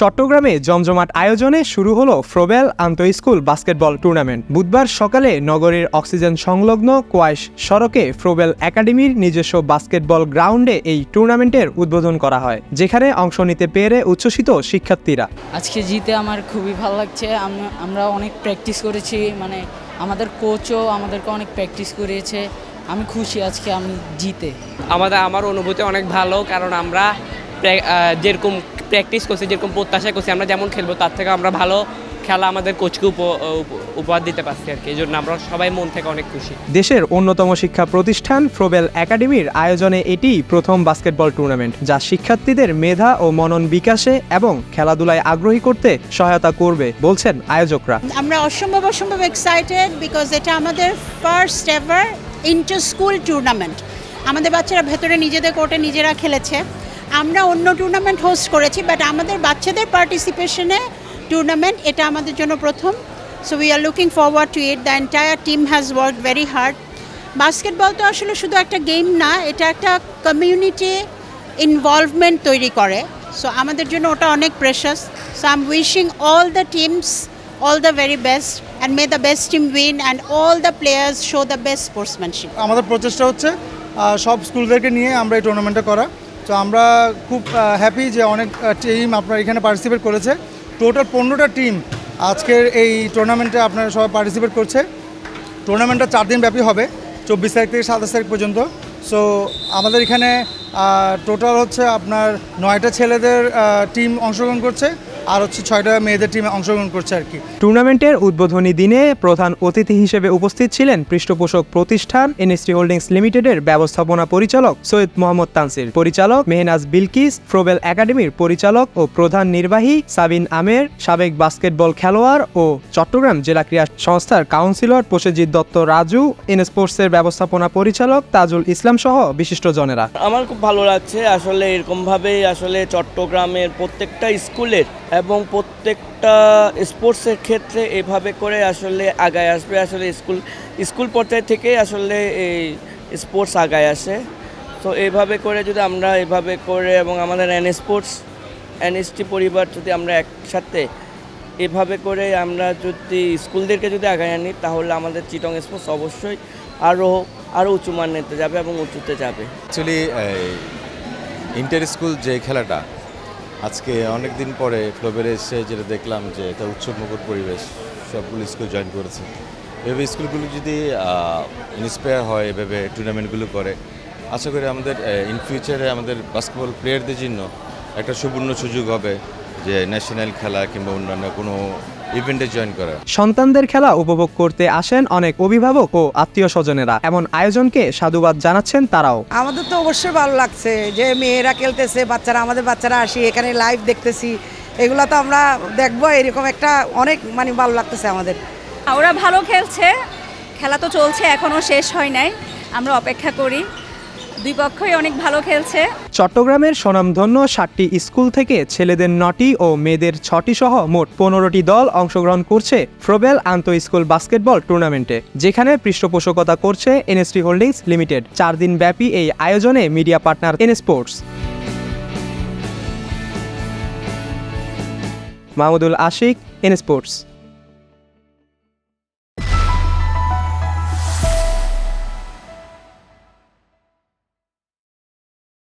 চট্টগ্রামে জমজমাট আয়োজনে শুরু হলো ফ্রোবেল আন্তঃ স্কুল বাস্কেটবল টুর্নামেন্ট। বুধবার সকালে নগরীর অক্সিজেন সংলগ্ন কোয়াইশ সড়কে ফ্রোবেল একাডেমির নিজস্ব বাস্কেটবল গ্রাউন্ডে এই টুর্নামেন্টের উদ্বোধন করা হয় যেখানে অংশ নিতে পেরে উচ্ছ্বসিত শিক্ষার্থীরা। আজকে জিতে আমার খুবই ভালো লাগছে। আমরা অনেক প্র্যাকটিস করেছি মানে আমাদের কোচও আমাদেরকে অনেক প্র্যাকটিস করিয়েছে। আমি খুশি আজকে আমি জিতে। আমাদের আমার অনুভূতি অনেক ভালো কারণ আমরা যেরকম প্র্যাকটিস করছি যেরকম প্রত্যাশা করছি আমরা যেমন খেলব তার থেকে আমরা ভালো খেলা আমাদের কোচকে উপ- উপ- উপহার দিতে পারছি আর কি। এই জন্য আমরা সবাই মন থেকে অনেক খুশি। দেশের অন্যতম শিক্ষা প্রতিষ্ঠান ফ্রোবেল একাডেমির আয়োজনে এটি প্রথম বাস্কেটবল টুর্নামেন্ট যা শিক্ষার্থীদের মেধা ও মনন বিকাশে এবং খেলাধুলায় আগ্রহী করতে সহায়তা করবে বলছেন আয়োজকরা। আমরা অসম্ভব অসম্ভব এক্সাইটেড বিকজ এটা আমাদের first ever inter school tournament আমাদের বাচ্চারা ভেতরে নিজেদের কোর্টে নিজেরা খেলেছে। আমরা অন্য টুর্নামেন্ট হোস্ট করেছি বাট আমাদের বাচ্চাদের পার্টিসিপেশনে টুর্নামেন্ট এটা আমাদের জন্য প্রথম। So we are looking forward to it the entire team has work very hard basketball তো আসলে শুধু একটা গেম না, এটা একটা কমিউনিটি ইনভলভমেন্ট তৈরি করে। সো আমাদের জন্য ওটা অনেক precious so I am wishing all the teams all the very best and may the best team win and all the players show the best sportsmanship আমাদের প্রচেষ্টা হচ্ছে সব স্কুলদেরকে নিয়ে আমরা এই টুর্নামেন্টটা করা। তো আমরা খুব হ্যাপি যে অনেক টিম আপনার এখানে পার্টিসিপেট করেছে। টোটাল পনেরোটা টিম আজকের এই টুর্নামেন্টে আপনারা সবাই পার্টিসিপেট করছে। টুর্নামেন্টটা চার দিন ব্যাপী হবে, চব্বিশ তারিখ থেকে সাতাশ তারিখ পর্যন্ত। সো আমাদের এখানে টোটাল হচ্ছে আপনার নয়টা ছেলেদের টিম অংশগ্রহণ করছে। আর হচ্ছে ছয়টা মেয়েদের টিমে অংশগ্রহণ করছে আর কি। টুর্নামেন্টের উদ্বোধনী দিনে প্রধান অতিথি হিসেবে উপস্থিত ছিলেন পৃষ্ঠপোষক প্রতিষ্ঠান এনএসটি হোল্ডিংস লিমিটেডের ব্যবস্থাপনা পরিচালক সৈয়দ মোহাম্মদ তানসির পরিচালক মেহনাজ বিলকিস ফ্রোবেল একাডেমির পরিচালক ও প্রধান নির্বাহী সাবিন আমের সাবেক বাস্কেটবল খেলোয়াড় ও চট্টগ্রাম জেলা ক্রীড়া সংস্থার কাউন্সিলর প্রসেনজিৎ দত্ত রাজু এন স্পোর্টসের ব্যবস্থাপনা পরিচালক তাজুল ইসলাম সহ বিশিষ্ট জনেরা আমার খুব ভালো লাগছে আসলে এরকমভাবেই আসলে চট্টগ্রামের প্রত্যেকটা স্কুলের এবং প্রত্যেকটা স্পোর্টসের ক্ষেত্রে এভাবে করে আসলে আগায় আসবে। আসলে স্কুল স্কুল পর্যায় থেকে আসলে এই স্পোর্টস আগায় আসে। তো এইভাবে করে যদি আমরা এভাবে করে এবং আমাদের এন স্পোর্টস এনএসটি পরিবার যদি আমরা একসাথে এভাবে করে আমরা যদি স্কুলদেরকে যদি আগায় আনি, তাহলে আমাদের চিটং স্পোর্টস অবশ্যই আরও আরও উঁচু মান নিতে যাবে এবং উঁচুতে যাবে। অ্যাকচুয়ালি ইন্টার স্কুল যে খেলাটা আজকে অনেক দিন পরে ফ্লোবেরে এসে যেটা দেখলাম যে এটা উৎসবমুখর পরিবেশ সবগুলো স্কুল জয়েন করেছে। এভাবে স্কুলগুলো যদি ইন্সপায়ার হয়, এভাবে টুর্নামেন্টগুলো করে, আশা করি আমাদের ইন ফিউচারে আমাদের বাস্কেটবল প্লেয়ারদের জন্য একটা সুবর্ণ সুযোগ হবে যে ন্যাশনাল খেলা কিংবা অন্যান্য কোনো ইভেন্টে জয়েন করা সন্তানদের খেলা উপভোগ করতে আসেন অনেক অভিভাবক ও আত্মীয় স্বজনেরা এমন আয়োজনকে সাধুবাদ জানাচ্ছেন তারাও। আমাদের তো অবশ্যই ভালো লাগছে যে মেয়েরা খেলতেছে বাচ্চারা আমাদের বাচ্চারা আসি এখানে লাইভ দেখতেছি। এগুলো তো আমরা দেখব এরকম একটা অনেক মানে ভালো লাগতেছে আমাদের। ওরা ভালো খেলছে খেলা তো চলছে এখনও শেষ হয় নাই। আমরা অপেক্ষা করি। দুই পক্ষই অনেক ভালো খেলছে। চট্টগ্রামের স্বনামধন্য ষাটটি স্কুল থেকে ছেলেদের নটি ও মেয়েদের ছটি সহ মোট পনেরোটি দল অংশগ্রহণ করছে ফ্রোবেল আন্তঃ স্কুল বাস্কেটবল টুর্নামেন্টে, যেখানে পৃষ্ঠপোষকতা করছে এনএসটি হোল্ডিংস লিমিটেড। চার দিন ব্যাপী এই আয়োজনে media partner N sports. Mahmudul Ashik, N sports.